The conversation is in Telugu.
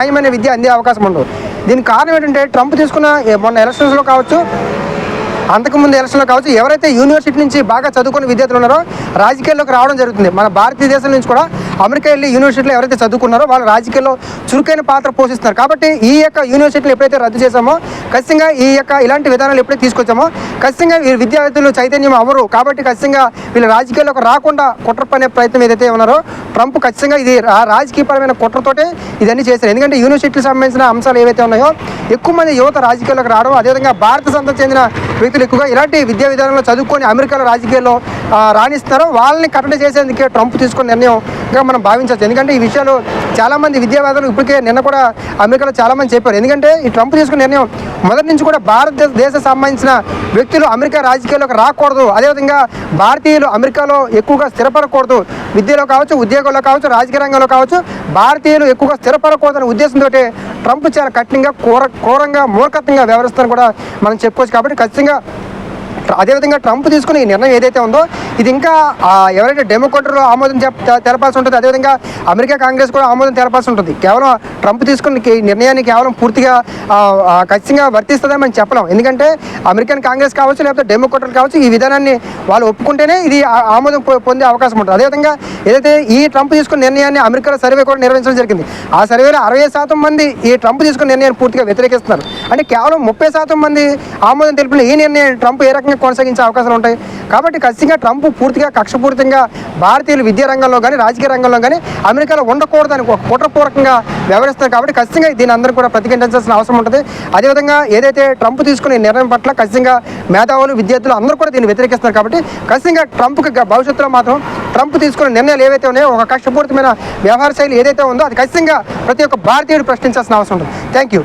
న్యాయమైన విద్య అందే అవకాశం ఉండదు. దీనికి కారణం ఏంటంటే ట్రంప్ తీసుకున్న మొన్న ఎలక్షన్స్లో కావచ్చు అంతకుముందు ఎలక్షన్లో కావచ్చు ఎవరైతే యూనివర్సిటీ నుంచి బాగా చదువుకున్న విద్యార్థులు ఉన్నారో రాజకీయాల్లోకి రావడం జరుగుతుంది. మన భారతదేశం నుంచి కూడా అమెరికా వెళ్ళి యూనివర్సిటీలో ఎవరైతే చదువుకున్నారో వాళ్ళు రాజకీయాల్లో చురుకైన పాత్ర పోషిస్తున్నారు. కాబట్టి ఈ యొక్క యూనివర్సిటీలు ఎప్పుడైతే రద్దు చేశామో ఖచ్చితంగా ఈ యొక్క ఇలాంటి విధానాలు ఎప్పుడైతే తీసుకొచ్చామో ఖచ్చితంగా విద్యార్థులు చైతన్యం అవ్వరు. కాబట్టి ఖచ్చితంగా వీళ్ళు రాజకీయాల్లోకి రాకుండా కుట్ర పనే ప్రయత్నం ఏదైతే ఉన్నారో ట్రంప్ ఖచ్చితంగా ఇది రా- రాజకీయపరమైన కుట్రతోటే ఇదన్నీ చేశారు. ఎందుకంటే యూనివర్సిటీకి సంబంధించిన అంశాలు ఏవైతే ఉన్నాయో ఎక్కువ మంది యువత రాజకీయాల్లోకి రావడం అదేవిధంగా భారత సంతకు చెందిన వ్యక్తులు ఎక్కువగా ఇలాంటి విద్యా విధానంలో చదువుకొని అమెరికాలో రాజకీయాల్లో రాణిస్తారో రాణిస్తున్నారో వాళ్ళని కట్టడి చేసేందుకే ట్రంప్ తీసుకున్న నిర్ణయం మనం భావించవచ్చు. ఎందుకంటే ఈ విషయాలు చాలామంది విద్యావేత్తలు ఇప్పటికే నిన్న కూడా అమెరికాలో చాలామంది చెప్పారు. ఎందుకంటే ఈ ట్రంప్ తీసుకున్న నిర్ణయం మొదటి నుంచి కూడా భారతదేశ సంబంధించిన వ్యక్తులు అమెరికా రాజకీయాల్లోకి రాకూడదు. అదేవిధంగా భారతీయులు అమెరికాలో ఎక్కువగా స్థిరపడకూడదు. విద్యలో కావచ్చు ఉద్యోగంలో కావచ్చు రాజకీయ రంగంలో కావచ్చు భారతీయులు ఎక్కువగా స్థిరపడకూడదనే ఉద్దేశంతో ట్రంప్ చాలా కఠినంగా కూర క్రూరంగా మూర్ఖత్వంగా వ్యవహరిస్తారని కూడా మనం చెప్పుకోవచ్చు. కాబట్టి ఖచ్చితంగా అదేవిధంగా ట్రంప్ తీసుకున్న ఈ నిర్ణయం ఏదైతే ఉందో ఇది ఇంకా ఎవరైతే డెమోక్రటులు ఆమోదం చెప్- తె- తెలపాల్సి ఉంటుంది అదేవిధంగా అమెరికా కాంగ్రెస్ కూడా ఆమోదం తెలపాల్సి ఉంటుంది. కేవలం ట్రంప్ తీసుకున్న ఈ నిర్ణయాన్ని కేవలం పూర్తిగా ఖచ్చితంగా వర్తిస్తుందని మనం చెప్పలేం. ఎందుకంటే అమెరికన్ కాంగ్రెస్ కావచ్చు లేకపోతే డెమోక్రటులు కావచ్చు ఈ విధానాన్ని వాళ్ళు ఒప్పుకుంటేనే ఇది ఆ- ఆమోదం పొందే అవకాశం ఉంటుంది. అదేవిధంగా ఏదైతే ఈ ట్రంప్ తీసుకున్న నిర్ణయాన్ని అమెరికాలో సర్వే కూడా నిర్వహించడం జరిగింది. ఆ సర్వేలో అరవై శాతం మంది ఈ ట్రంప్ తీసుకున్న నిర్ణయాన్ని పూర్తిగా వ్యతిరేకిస్తున్నారు. అంటే కేవలం ముప్పై శాతం మంది ఆమోదం తెలిపిన ఈ నిర్ణయం ట్రంప్ ఏ రకంగా కొనసాగించే అవకాశాలు ఉంటాయి? కాబట్టి ఖచ్చితంగా ట్రంప్ పూర్తిగా కక్షపూరితంగా భారతీయులు విద్యా రంగంలో కానీ రాజకీయ రంగంలో కానీ అమెరికాలో ఉండకూడదని ఒక కుట్రపూర్వకంగా వ్యవహరిస్తారు కాబట్టి ఖచ్చితంగా దీని అందరూ కూడా ప్రతిఘటించాల్సిన అవసరం ఉంటుంది. అదేవిధంగా ఏదైతే ట్రంప్ తీసుకునే నిర్ణయం పట్ల ఖచ్చితంగా మేధావులు విద్యార్థులు అందరూ కూడా దీన్ని వ్యతిరేకిస్తారు కాబట్టి ఖచ్చితంగా ట్రంప్కి భవిష్యత్తులో మాత్రం ట్రంప్ తీసుకున్న నిర్ణయాలు ఏవైతే ఉన్నాయో ఒక కక్షపూరితమైన వ్యవహార శైలి ఏదైతే ఉందో అది ఖచ్చితంగా ప్రతి ఒక్క భారతీయుడు ప్రశ్నించాల్సిన అవసరం ఉంటుంది. Thank you